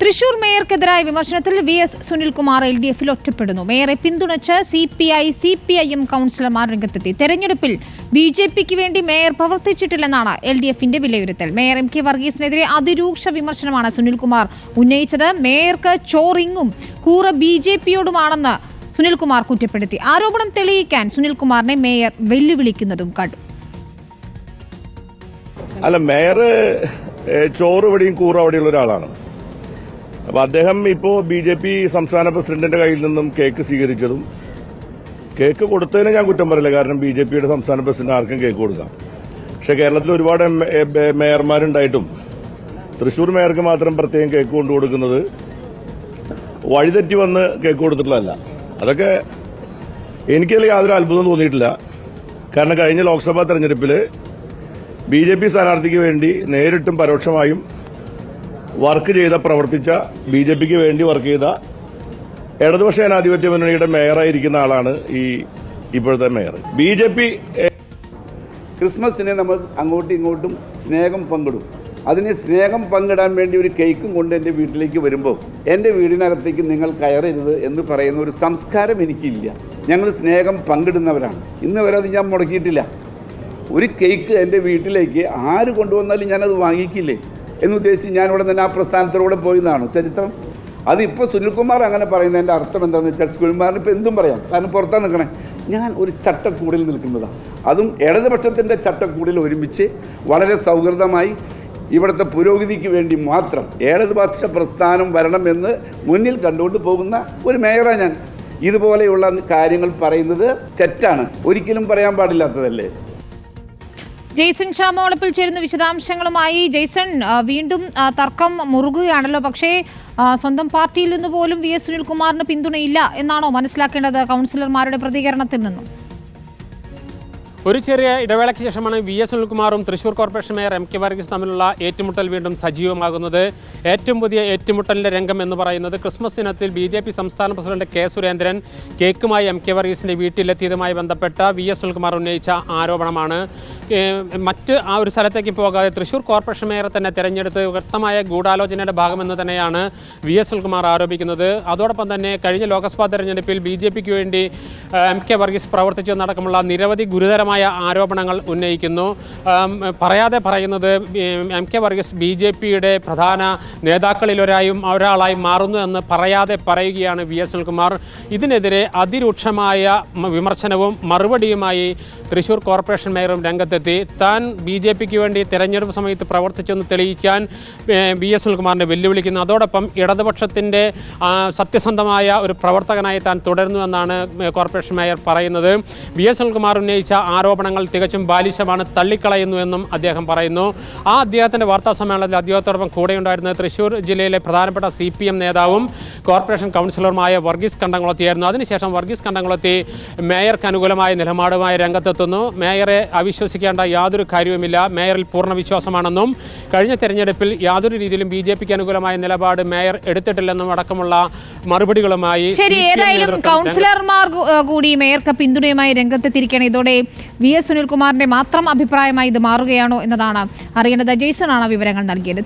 തൃശൂർ മേയർക്കെതിരായ വിമർശനത്തിൽ V S Sunilkumar L D എഫിൽ ഒറ്റപ്പെടുന്നു. മേയറെ പിന്തുണച്ച് C P I C P I M കൗൺസിലർമാർ രംഗത്തെത്തി. തെരഞ്ഞെടുപ്പിൽ ബി ജെ പിക്ക് വേണ്ടി മേയർ പ്രവർത്തിച്ചിട്ടില്ലെന്നാണ് എൽ ഡി എഫിന്റെ വിലയിരുത്തൽ. മേയർ എം കെ വർഗീസിനെതിരെ അതിരൂക്ഷ വിമർശനമാണ് സുനിൽകുമാർ ഉന്നയിച്ചത്. മേയർക്ക് ചോറിങ്ങും കൂറ ബി ജെ പിയോടുമാണെന്ന് സുനിൽകുമാർ കുറ്റപ്പെടുത്തി. ആരോപണം തെളിയിക്കാൻ സുനിൽകുമാറിനെ മേയർ വെല്ലുവിളിക്കുന്നതും കണ്ടു. അല്ല മേയർ ചോറ് ഇവിടെയും കൂറ ഒരാളാണ്. അപ്പൊ അദ്ദേഹം ഇപ്പോൾ ബി ജെ പി സംസ്ഥാന പ്രസിഡന്റിന്റെ കയ്യിൽ നിന്നും കേക്ക് സ്വീകരിച്ചതും കേക്ക് കൊടുത്തതിന് ഞാൻ കുറ്റം പറയില്ല കാരണം ബി ജെ പിയുടെ സംസ്ഥാന പ്രസിഡന്റ് ആർക്കും കേക്ക് കൊടുക്കാം. പക്ഷെ കേരളത്തിൽ ഒരുപാട് മേയർമാരുണ്ടായിട്ടും തൃശൂർ മേയർക്ക് മാത്രം പ്രത്യേകം കേക്ക് കൊണ്ടു കൊടുക്കുന്നത് വഴിതെറ്റി വന്ന് കേക്ക് കൊടുത്തിട്ടുള്ളതല്ല. അതൊക്കെ എനിക്കതിൽ യാതൊരു അത്ഭുതം തോന്നിയിട്ടില്ല. കാരണം കഴിഞ്ഞ ലോക്സഭാ തെരഞ്ഞെടുപ്പിൽ ബി ജെ പി സ്ഥാനാർത്ഥിക്ക് വേണ്ടി നേരിട്ടും പരോക്ഷമായും വർക്ക് ചെയ്ത പ്രവർത്തിച്ച ബി ജെ പിക്ക് വേണ്ടി വർക്ക് ചെയ്ത ഇടതുപക്ഷ ജനാധിപത്യ മുന്നണിയുടെ മേയറായിരിക്കുന്ന ആളാണ് ഈ ഇപ്പോഴത്തെ മേയർ. ബി ജെ പി ക്രിസ്മസിനെ നമ്മൾ അങ്ങോട്ടും ഇങ്ങോട്ടും സ്നേഹം പങ്കിടും. അതിന് സ്നേഹം പങ്കിടാൻ വേണ്ടി ഒരു കേക്കും കൊണ്ട് എന്റെ വീട്ടിലേക്ക് വരുമ്പോൾ എന്റെ വീടിനകത്തേക്ക് നിങ്ങൾ കയറരുത് എന്ന് പറയുന്ന ഒരു സംസ്കാരം എനിക്കില്ല. ഞങ്ങൾ സ്നേഹം പങ്കിടുന്നവരാണ്. ഇന്ന് വരെ അത് ഞാൻ മുടക്കിയിട്ടില്ല. ഒരു കേക്ക് എന്റെ വീട്ടിലേക്ക് ആര് കൊണ്ടുവന്നാലും ഞാനത് വാങ്ങിക്കില്ലേ? എന്നുദ്ദേശിച്ച് ഞാൻ ഉടൻ തന്നെ ആ പ്രസ്ഥാനത്തിലൂടെ പോയെന്നാണ് ചരിത്രം. അതിപ്പോൾ സുനിൽകുമാർ അങ്ങനെ പറയുന്നതിന്റെ അർത്ഥം എന്താണെന്ന് വെച്ചാൽ സുനിൽകുമാറിന് ഇപ്പോൾ എന്തും പറയാം. കാരണം പുറത്താണ് നിൽക്കണേ. ഞാൻ ഒരു ചട്ടക്കൂടിൽ നിൽക്കുന്നതാണ് അതും ഇടതുപക്ഷത്തിന്റെ ചട്ടക്കൂടിൽ ഒരുമിച്ച് വളരെ സൗഹൃദമായി ഇവിടുത്തെ പുരോഗതിക്ക് വേണ്ടി മാത്രം ഇടതുപക്ഷ പ്രസ്ഥാനം വരണമെന്ന് മുന്നിൽ കണ്ടുകൊണ്ട് പോകുന്ന ഒരു മേയറാണ് ഞാൻ. ഇതുപോലെയുള്ള കാര്യങ്ങൾ പറയുന്നത് തെറ്റാണ്. ഒരിക്കലും പറയാൻ പാടില്ലാത്തതല്ലേ? ജെയ്സൺ ഷാമോളപ്പിൽ ചേരുന്ന വിശദാംശങ്ങളുമായി ജെയ്സൺ വീണ്ടും തർക്കം മുറുകുകയാണല്ലോ. പക്ഷേ സ്വന്തം പാർട്ടിയിൽ നിന്ന് പോലും വി എസ് സുനിൽകുമാറിന് പിന്തുണയില്ല എന്നാണോ മനസ്സിലാക്കേണ്ടത് കൗൺസിലർമാരുടെ പ്രതികരണത്തിൽ നിന്നും? ഒരു ചെറിയ ഇടവേളയ്ക്ക് ശേഷമാണ് V S സുനിൽകുമാറും Thrissur corporation mayor M K Varghese തമ്മിലുള്ള ഏറ്റുമുട്ടൽ വീണ്ടും സജീവമാകുന്നത്. ഏറ്റവും പുതിയ ഏറ്റുമുട്ടലിന്റെ രംഗം എന്ന് പറയുന്നത് ക്രിസ്മസ് ദിനത്തിൽ ബി ജെ പി സംസ്ഥാന പ്രസിഡന്റ് കെ സുരേന്ദ്രൻ കേക്കുമായി എം കെ വർഗീസിന്റെ വീട്ടിലെത്തിയതുമായി ബന്ധപ്പെട്ട വി എസ് സുനിൽകുമാർ ഉന്നയിച്ച ആരോപണമാണ്. മറ്റ് ആ ഒരു സ്ഥലത്തേക്ക് പോകാതെ തൃശ്ശൂർ കോർപ്പറേഷൻ മേയറെ തന്നെ തെരഞ്ഞെടുത്ത് വ്യക്തമായ ഗൂഢാലോചനയുടെ ഭാഗമെന്ന് തന്നെയാണ് വി എസ് സുൽകുമാർ ആരോപിക്കുന്നത്. അതോടൊപ്പം തന്നെ കഴിഞ്ഞ ലോക്സഭാ തെരഞ്ഞെടുപ്പിൽ ബി ജെ പിക്ക് വേണ്ടി എം കെ വർഗീസ് പ്രവർത്തിച്ചു എന്നടക്കമുള്ള നിരവധി ഗുരുതരമായ ആരോപണങ്ങൾ ഉന്നയിക്കുന്നു. പറയാതെ പറയുന്നത് M K Varghese B J പിയുടെ പ്രധാന നേതാക്കളിലൊരായും ഒരാളായി മാറുന്നു എന്ന് പറയാതെ പറയുകയാണ് വി എസ് സുൽകുമാർ. ഇതിനെതിരെ അതിരൂക്ഷമായ വിമർശനവും മറുപടിയുമായി തൃശ്ശൂർ കോർപ്പറേഷൻ മേയറും രംഗത്തെത്തി. താൻ ബി ജെ പിക്ക് വേണ്ടി തെരഞ്ഞെടുപ്പ് സമയത്ത് പ്രവർത്തിച്ചെന്ന് തെളിയിക്കാൻ ബി എസ് സുനിൽകുമാറിനെ വെല്ലുവിളിക്കുന്നു. അതോടൊപ്പം ഇടതുപക്ഷത്തിന്റെ സത്യസന്ധമായ ഒരു പ്രവർത്തകനായി താൻ തുടരുന്നുവെന്നാണ് എന്നാണ് കോർപ്പറേഷൻ മേയർ പറയുന്നത്. വി എസ് സുനിൽകുമാർ ഉന്നയിച്ച ആരോപണങ്ങൾ തികച്ചും ബാലിശമാണ് തള്ളിക്കളയുന്നുവെന്നും അദ്ദേഹം പറയുന്നു. ആ അദ്ദേഹത്തിന്റെ വാർത്താ സമ്മേളനത്തിൽ അദ്ദേഹത്തോടൊപ്പം കൂടെയുണ്ടായിരുന്നത് തൃശൂർ ജില്ലയിലെ പ്രധാനപ്പെട്ട സി പി എം നേതാവും കോർപ്പറേഷൻ കൗൺസിലറുമായ വർഗീസ് കണ്ടംകുളത്തിയായിരുന്നു. അതിനുശേഷം വർഗീസ് കണ്ടംകുളത്തി മേയർക്ക് അനുകൂലമായ നിലപാടുമായി രംഗത്തെത്തുന്നു. മേയറെ അവിശ്വസിക്കേണ്ട യാതൊരു കാര്യവുമില്ല. മേയറിൽ പൂർണ വിശ്വാസമാണെന്നും കഴിഞ്ഞ തെരഞ്ഞെടുപ്പിൽ യാതൊരു രീതിയിലും ബി ജെ പിക്ക് അനുകൂലമായ നിലപാട് മേയർ എടുത്തിട്ടില്ലെന്നും അടക്കമുള്ള മറുപടികളുമായി ശരി ഏതായാലും കൗൺസിലർമാർ കൂടി മേയർക്ക് പിന്തുണയുമായി രംഗത്തെത്തിയിരിക്കുകയാണ്. ഇതോടെ വി എസ് സുനിൽകുമാറിന്റെ മാത്രം അഭിപ്രായമായി ഇത് മാറുകയാണോ എന്നതാണ് അറിയേണ്ടത്. ജെയ്സൺ ആണ് വിവരങ്ങൾ നൽകിയത്.